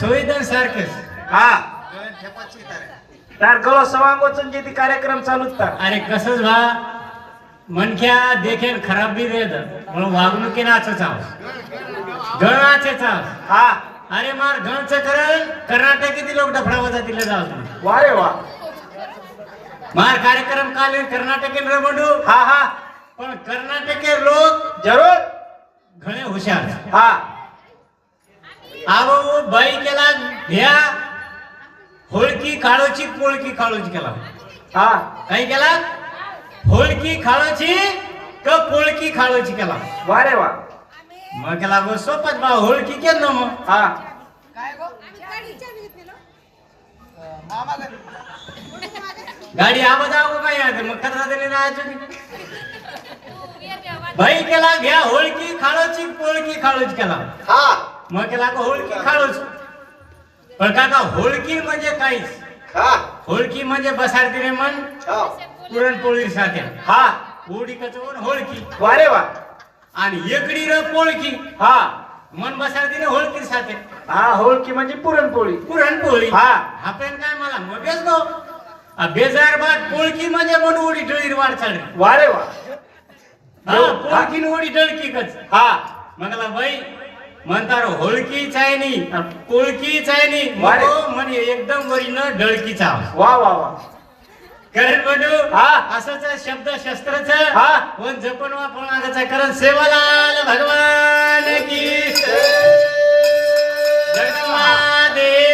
सोयीदन सारखंच. हा. तारखलो सवांगोचन जे ती कार्यक्रम चालूच तर. अरे कसंच भा मनख्या देखील खराब बी रे म्हणून वागणुकी नाचच गणाचेच आहोत हा. अरे मार गणच करल किती लोक डफडावा तिला जाऊ वा रे वा. मार कार्यक्रम काल कर्नाटक रे म्हणू हा हा. पण कर्नाटके लोक जरूर. घणे हुशार. हा. आवो बाई केला ह्या होळकी काळोची पोळकी काळोची केला. हा. काय केला? होळकी खाळोची क पोळकी खाळोची केला? वारे वा. मग केला गो सोपत बा होळकी केलं ना मग. हा. गाडी आवाज आव काय आहे? मग कसा तरी राहायचं बाई केला घ्या होळकी खाळोची पोळकी खाळोची केला. हा. मग केला का होळकी खाळोच. पण काका होळकी म्हणजे काहीच. हा. होळकी म्हणजे बसाडतीने मन हा. पुरणपोळी साध्या हा उडी कचवून होळकी. वारे वा. आणि एकडी र पोळकी. हा मन बसाडतीने होळकी साथे हा होळकी म्हणजे पुरणपोळी. पुरणपोळी. हा. हा पेन काय मला? मग बेसलो आ बेजार बाद पोळकी म्हणजे मन उडी टळीर वाढ चालली. वारे वा. हा पोळकीन उडी टळकी कच हा मगला बाई म्हणतार होळकी चायनी पोळकी चायनी वारे. मग म्हणे एकदम वरीन डळकीचा वा वा वा करण बंधू हा. असंच शब्द शस्त्रच हा. पण जपण वापरणाचं करण सेवालाल भगवान की जगन्मादेवी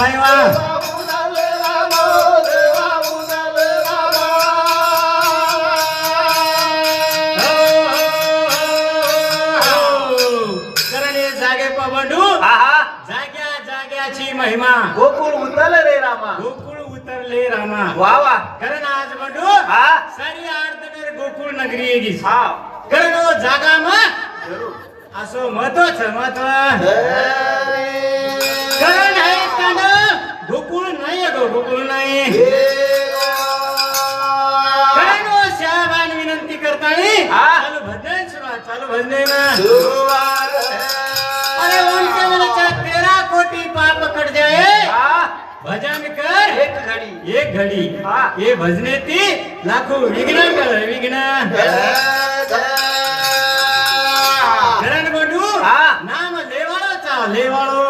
हे हा हा जाग्या जाग्याची महिमा. गोकुळ उतरल रे रामा. गोकुळ उतरले रामा. वा वा. कारण आज बंडू? हा. सारी आर्तकर गोकुळ नगरी येगीस हा. कारण हो जागा जरूर. असो महत्वाचं महत्त्व. नाही आहे गो गोकुळ नाही कारण साहेबान विनंती करताळी. चालू भजन सुरुवात चालू भजने अरे उनके मनाच्या तेरा कोटी पाप कट जाए हा? भजन कर. एक घडी. एक घडी. हा. हे भजने ती. लाखो विघ्न कर विघ्न. शरण बंडू. नाम लेवाळो. चा लेवाळो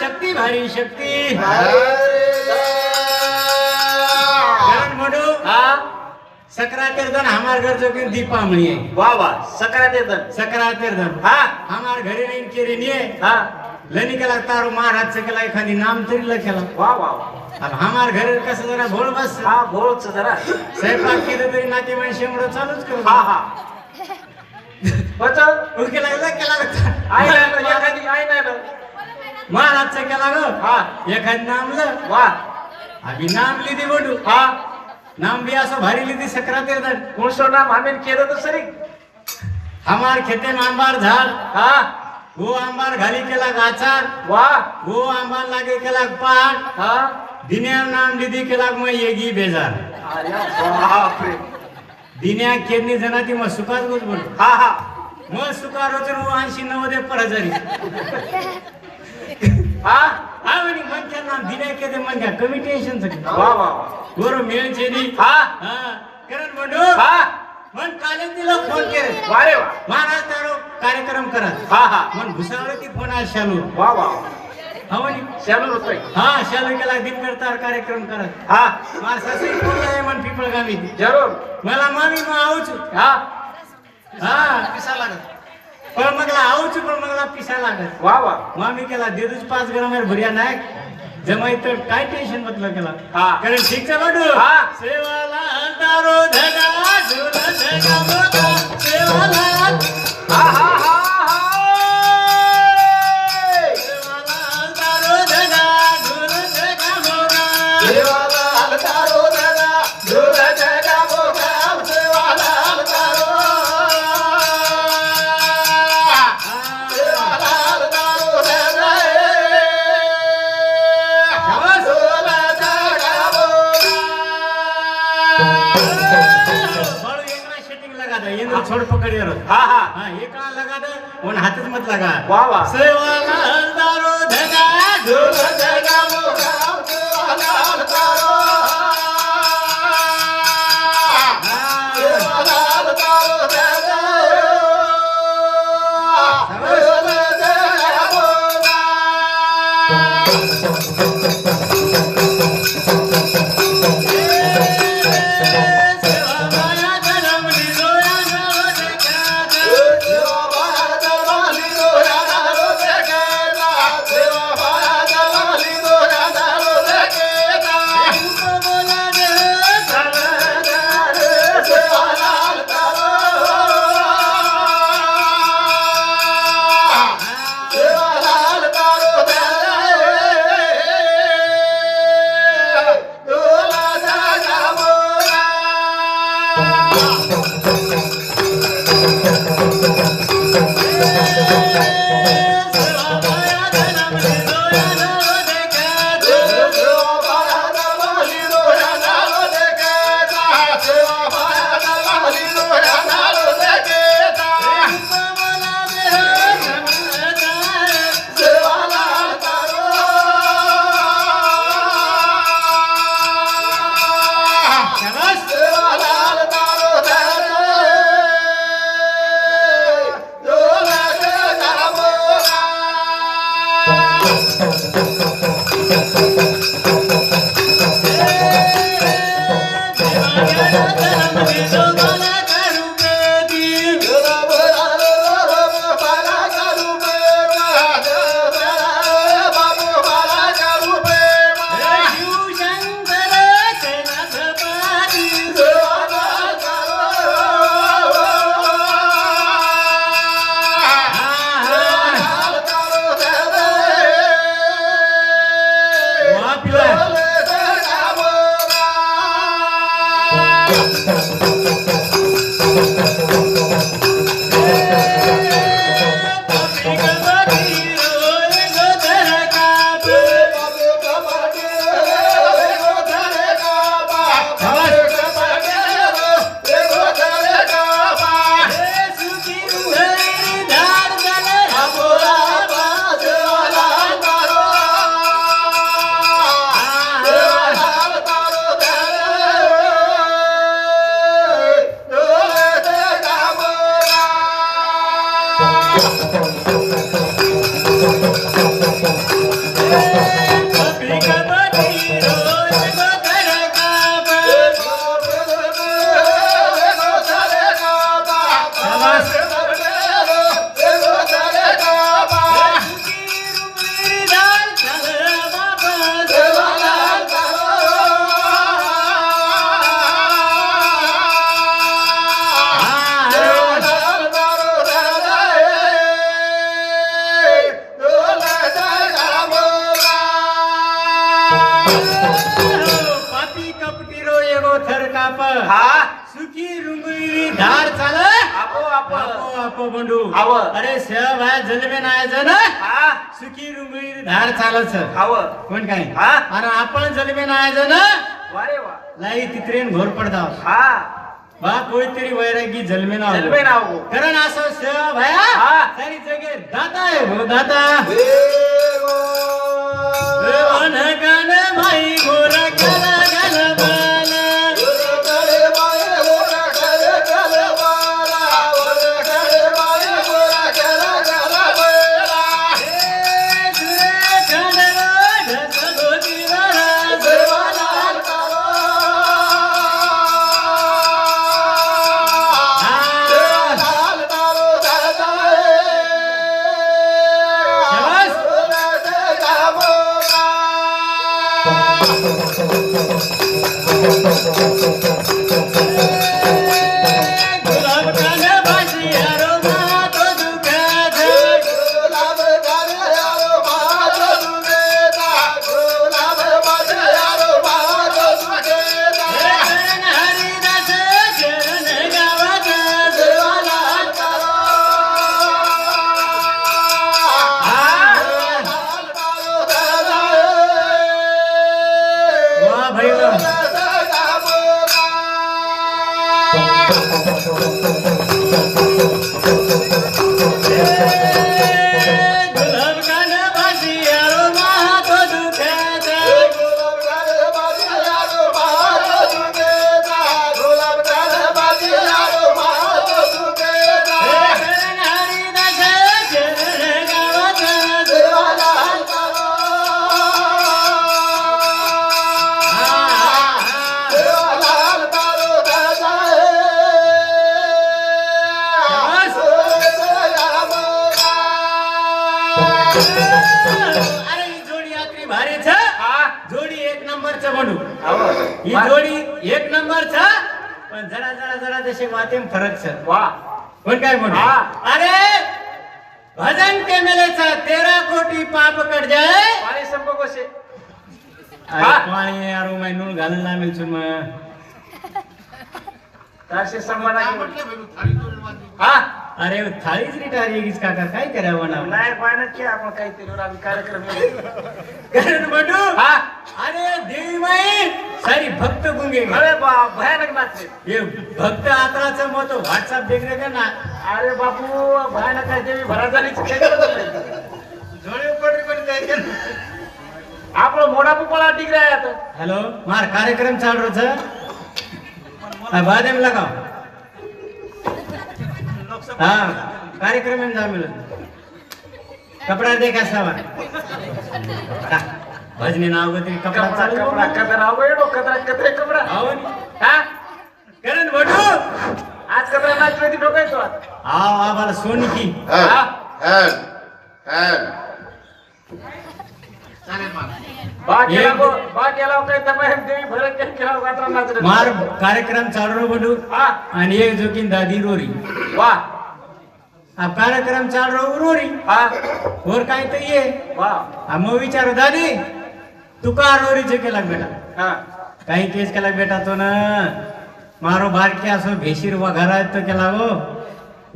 शक्ती भारी शक्ती. बंडू हा? हमार घर जो की दीपामणी है वा वा सकरात येतं सकरातीर्धन हा? हमार घरी नाही केली नाही हा? लनी केला तारो महाराज केला एखादी नाम तरी ल केला. वा वा अब हमार घर कसं जरा भोळ बस हा बोलच जरा. स्वयंपाक केलं तरी नाते माणसे एवढं चालूच करू. हा हा. बच केला केला केला आई नाही एखादी आई नाही. महाराजचं केला ग. हा एखाद नामलं वा. आम्ही नाम लिहिली बंडू. हा नाम बी असं भारी लिहिली सकरातीर्धन कोणसो नाम आम्ही केलं तर सरी? हमार खेते आंबार झाड. हा गो आंबार घाली केला गाचार. वा. गो आंबार लागे केला पहाड हा. दिन्या नाम लिधी केला मग येगी बेजार. अरे बापरे. दिन्या केरनी जनाती मग सुखात गोच बोल हा हा. मग सुखार होतो ऐंशी नव्वद पर हजारी. हा? हा म्हणे मनक्या नाम दिन्या केते मनक्या कमी टेन्शन वा वा वा. गोरो मेळ छेदी हा? हा. करण बंडू हा? मन काले तिला फोन केले. वा रे वा. महाराज तारो कार्यक्रम करत हा हा. मन भुसावळ ती फोन आज शालू वा वा हा म्हणे. चालू होतोय. हा शालू केला दिन करता कार्यक्रम करत हा. मार सासरी कोण आहे मन पिपळ गावी जरूर. मला मामी मग आऊच. हा. हा. पिसा लागत पण मगला आऊच पण मगला पिसा लागत वा. वा मामी केला देदूच पाच ग्राम भरिया नाही जमाई तर काय टेन्शन म्हटलं केला. हा. कारण ठीक हा. सेवाला दारो धगा ढोल धगा मोगा. सेवाला हा हा. छोड़ पकड़ यार हा हा. हाँ एकला लगा दे हाथच मत लगा? वा वा. सेवाला देवा हा? सुखी रुंगळी धार चाल. आपो आपो. आप आपो बंडू. आव. अरे सेवा भाया जलमे नायचं ना हा? सुखी रुंगळी धार चालच हाव कोण काय? हा? अरे आपण जलमे नायचं ना वारे वा. लाई तित्रेन घोर पडता हा. बा कोणतरी वैरागी जलमे नाव. जलमे नाव हो. कारण असं सेवा भाया हा. सारी जगे दाता आहे हो दाता. देवा. वन गण माई घोर गल Música एक नंबरचा पण जरा जरा जरा जसे वातेम फरक छ वा. पण काय म्हणू? हा. अरे भजन के मेलेचा तेरा कोटी पाप कट जाय पाणी संप कसे? अरे हा. पाणी यारो मैनून घालून ना मिळसून मग. संपादा हा. अरे थाळीच रिटायर येगीच काका. काय करावं ना नाही पाहिजे की आपण काहीतरी. आम्ही कार्यक्रम कारण म्हणू हा? अरे देवी माई सारी भक्त गुंगे. अरे बा भयानक नाचले. हे भक्त आत्राचं मत व्हॉट्सअप देखणे का ना अरे बापू भयानक काय देवी भरा झाली जोडे पडरी पण काय? आपण मोडा पुपळा आता. हेलो मार कार्यक्रम चाल रहो छ आ, बाद में लगाओ हाँ कार्यक्रम में जा मिलो कपड़ा देखा सवा हाँ, भजनी नाव गती कपडा कपडा चालू कपडा कदर आवडो कदरा कदरे कपडा? आओ नी. हा? करण बटू आज कदरा नाच वेदी ठोकायचो आज. आओ आम्हाला सोनी की. हा? हो हो. मार कार्यक्रम चालू हा. आणि एक जोकीन दादी रोरी. वा. अब कार्यक्रम चाल रहो रोरी हा. और काय तर ये. वा. आ, मग विचारू दादी तू का रोरीचे केला बेटा? हा. काही केस केला बेटा तो ना? मारो बारके असो भेशीर वघारा तो केला गो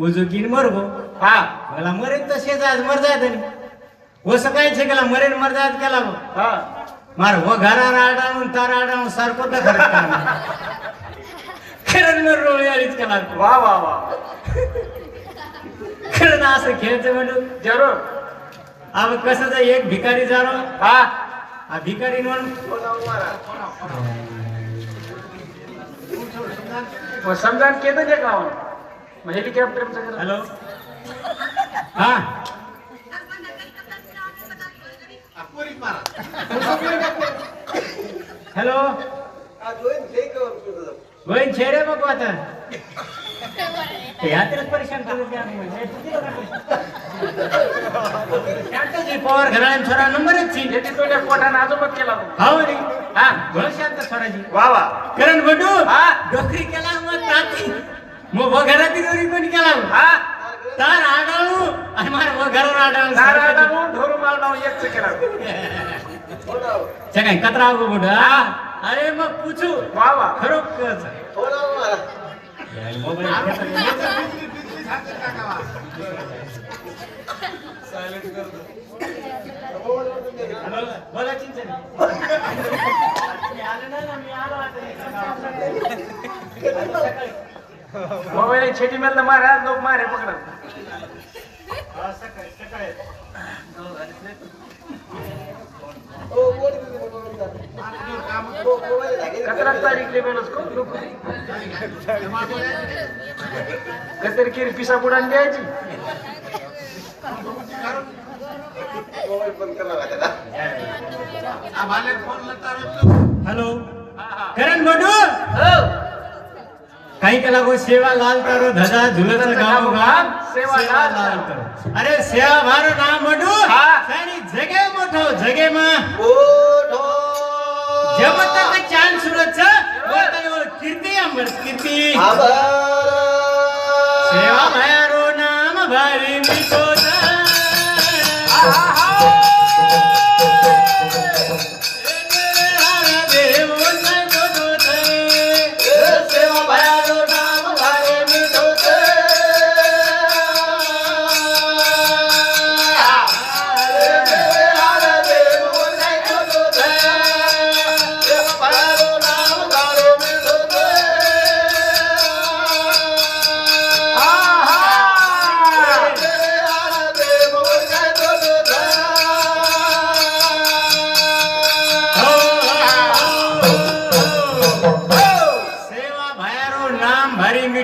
उजुकीन मरगो. हा. मला मरेन तसेच आज मर जाय तरी वस काय छे केला मरेन मर जायत केला गो हा. मार वघारा राडावून तारा राडावून सारखं तर खरंच काम? खरंच मर रोळी आलीच केला. वा वा वा. ना असं खेळचं म्हणून. जरूर. अब कसं तर एक भिकारी जाणो हा? भिकारी म्हणून. मग समजा केलं का मग हेलिकॉप्टर हॅलो? हा? हॅलो? गोविंद छेडे मग आता. यात्रेच परेशान करू द्या. शांतजी पवार घराण्यान थोडा नंबरच ची तुझ्या पोटाने आजोबत केला तू. रे. हा. बळ शांत वा वा. करण बटू हा. डोकरी केला मग ताती. मग वघराती दोरी कोणी केला? हा. तार आडाळू आणि मार वघर आडाळू. नारळाला ढोरू माल नाव एकच केला काय कतरा गो बुड अरे मग पूछू. वा वा. खरोखर. बोला चिंचन मी आलो नाही ना, मी आलो आता. मोबाईल छेटी मेल मारा लोक मारे पकडा हा, सकाळी सकाळी हो, बोल. हो, को पिसा बुडान. हॅलो करण बंडू काही केला गो सेवा लाल करो धजा झुलत गाव गाव सेवा लाल करो अरे सेवा मारो नाम बंडू हा. सारी जगे मोठो जगे ओढो. ಜಗತ್ತಕ ಚಾನ್ ಸುಡಚ್ಚ ಓತನವಳು ಕೀರ್ತಿ ಅಂಬರ್ ಕೀರ್ತಿ ಸೇವಾ ಭೈರೋ ನಾಮ ಭಾರಿ ಮಿಸೋದ ಆ ಆ ಆ ભારી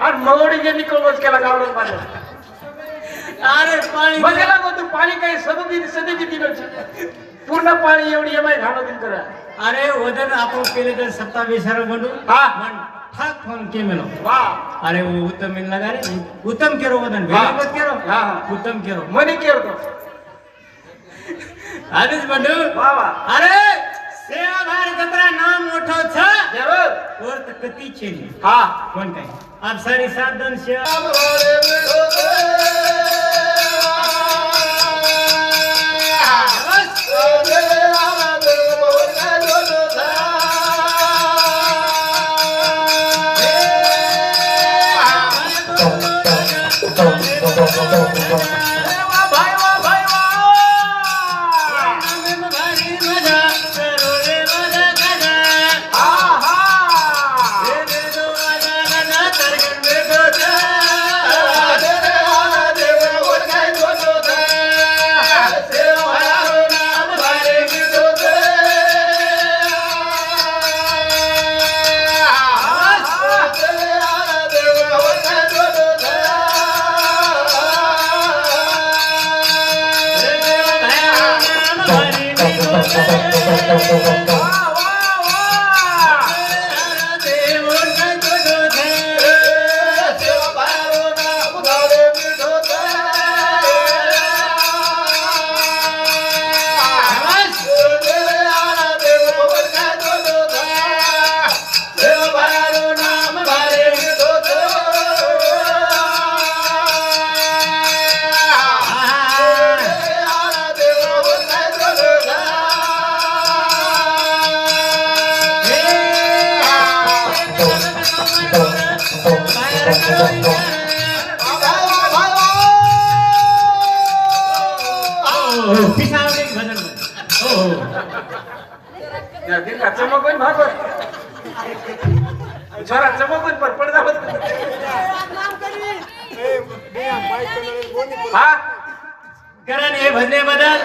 आणि मवडी जे निकळवच केला गावडून पाणी अरे पाणी बघायला गो तू पाणी काही सदती सदती दिलं पूर्ण पाणी एवढी एम आय घालवतील करा. अरे वदन आपण केले तर सत्तावीस म्हणू हा. ठाक फोन के मेलो अरे वो उत्तम मिल लगा रे? उत्तम केरो वदन. भेट केरो? हा. उत्तम केरो. मनी केरतो आधीच बंधू वा वा. अरे सेवा भारत जत्रा नाम मोठो छ. जरूर. वर तर कती हा. कोण काय? आप सारी सात दन हे भजने बदल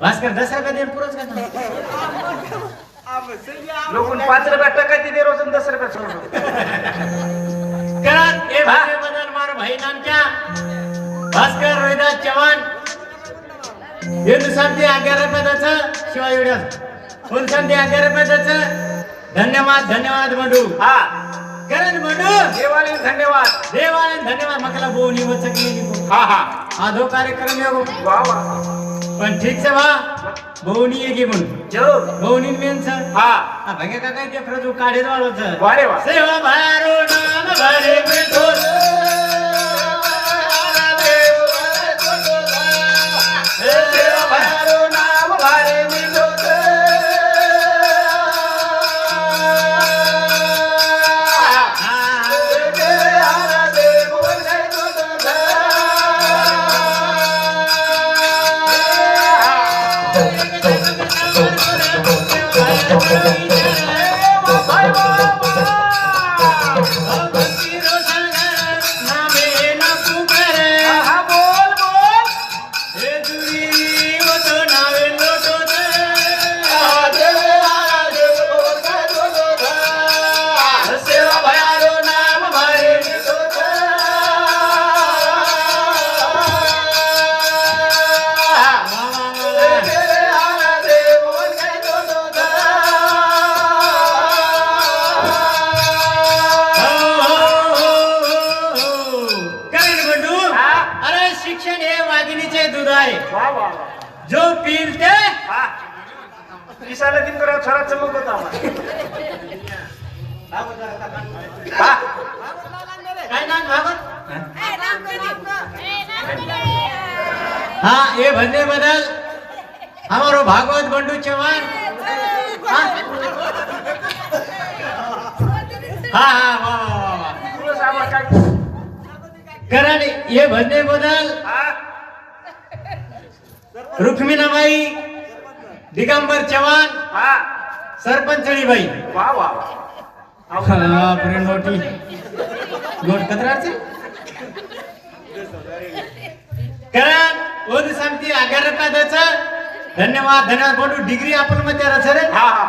भास्कर दसरा रुपये दे पुरच का लोकून पाच रुपया टका दे रोज आणि दस रुपया सोडून करण हे भजने बदल मारो भाई नामच्या भास्कर रोहिदास चव्हाण. हिंदुस्थान ते अकरा रुपये त्याचं शिवाय एवढ्या फुलसन ते अकरा रुपये त्याचं? धन्यवाद धन्यवाद बंडू हा. करण बंडू देवाले धन्यवाद. देवाने धन्यवाद. मकला बोनी वचकली हा हा. आधो कार्यक्रम येगो वा वा. पण ठीक से वा बहुनी येगी म्हणून. जरूर बहुनी मेन सर. हा. भगे का काय ते खरंच काढे वाळो सर. वा रे वा. सेवा भारो नाम भरे मिठो हाँ ये भजने बदल. हमारो भागवत बंडू चौहान हाँ? हाँ हाँ वाह वाह वाह ये भजने बदल. रुक्मिणाबाई दिगंबर चव्हाण हा सरपंचळीबाई. वा वा बापरे मोठी कत्राचे करण ओद सांगती अगर पदाच धन्यवाद धन्यवाद. बंडू डिग्री आपण मध्ये रच रे हा हा.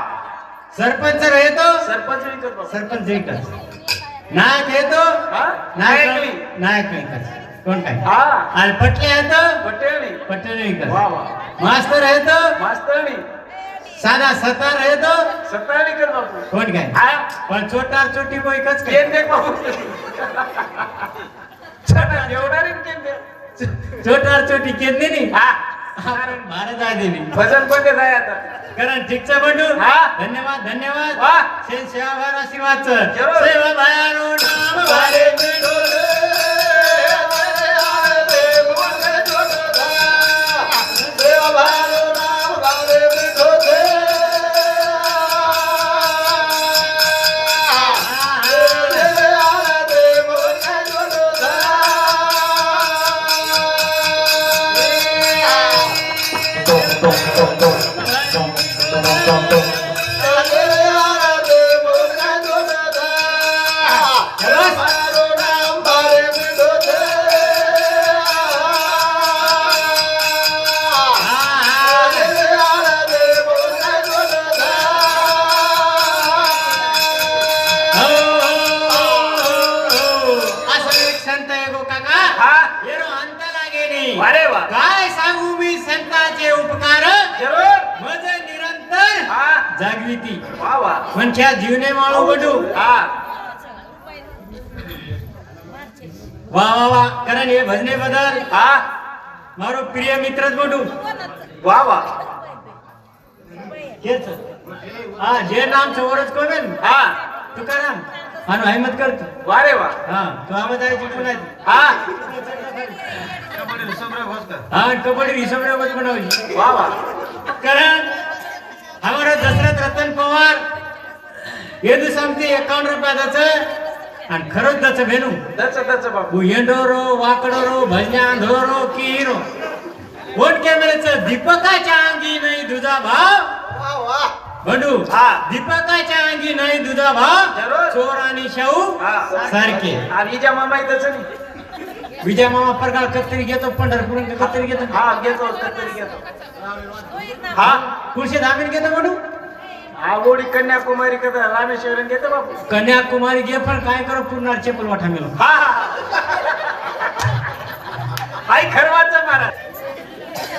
सरपंच रहेतो? सरपंच बाबा. सरपंच जिंकत नायक येतो? हा? नायक. नायक विकत कोण काय? हा. आणि पटले येतो? पटेल नाही. पटेल विकत मास्तर येतो? मास्तर साधा सतार येतो? सत्ता नाही करत बापू कोण काय? हा? पण चोटी बोईकच काय? केन देख बापू छान एवढा रे केन दे चोटार चोटी केंद्रे नी हा। भारत आहे देवी। भजन पण ते जाय आता? कारण ठीकचा बंडू? हा. धन्यवाद धन्यवाद। वा. भार आशीर्वाद. सेवा नाम भारे પણ ત્યાં જીવને માળું બધું હા વાહ વાહ વાહ કરણ એ ભજને બદલ હા મારો પ્રિય મિત્ર જ બધું વાહ વાહ કે છે હા જે નામ છે ઓરજ કોવે ને હા તુકારામ આનો હિંમત કર વારે વાહ હા તો આમ જ આવી ચૂકું હા કબડ્ડી રીસમડા વચ બનાવી વાહ વાહ કરણ हमारे दशरथ रतन पवार येदू सांगते एकावन्न रुपया दच आणि खरंच दस भेनू. दस दच बापू येंडोरो वाकडोरो भजन्या धोरो किरो. वोट कॅमेऱ्याच दीपकाच्या अंगी नहीं दुजा भाव. बंडू हाँ. दीपका अंगी नहीं दुजा भाव. चोर आणि शाहू सारखे. आणि दस नहीं. विजय मामा परगाळ कत्तरी घेतो? पंढरपूर कत्तरी घेतो? हा घेतो कत्तरी घेतो. हा? कुर्शी धामीन घेतो बंडू हा गोडी कन्याकुमारी कदा रामेश्वरन घेतो बापू. कन्याकुमारी घे पण काय करो? पूर्ण चेपल वाटा मिळो हा. हा आई खरवाचा महाराज.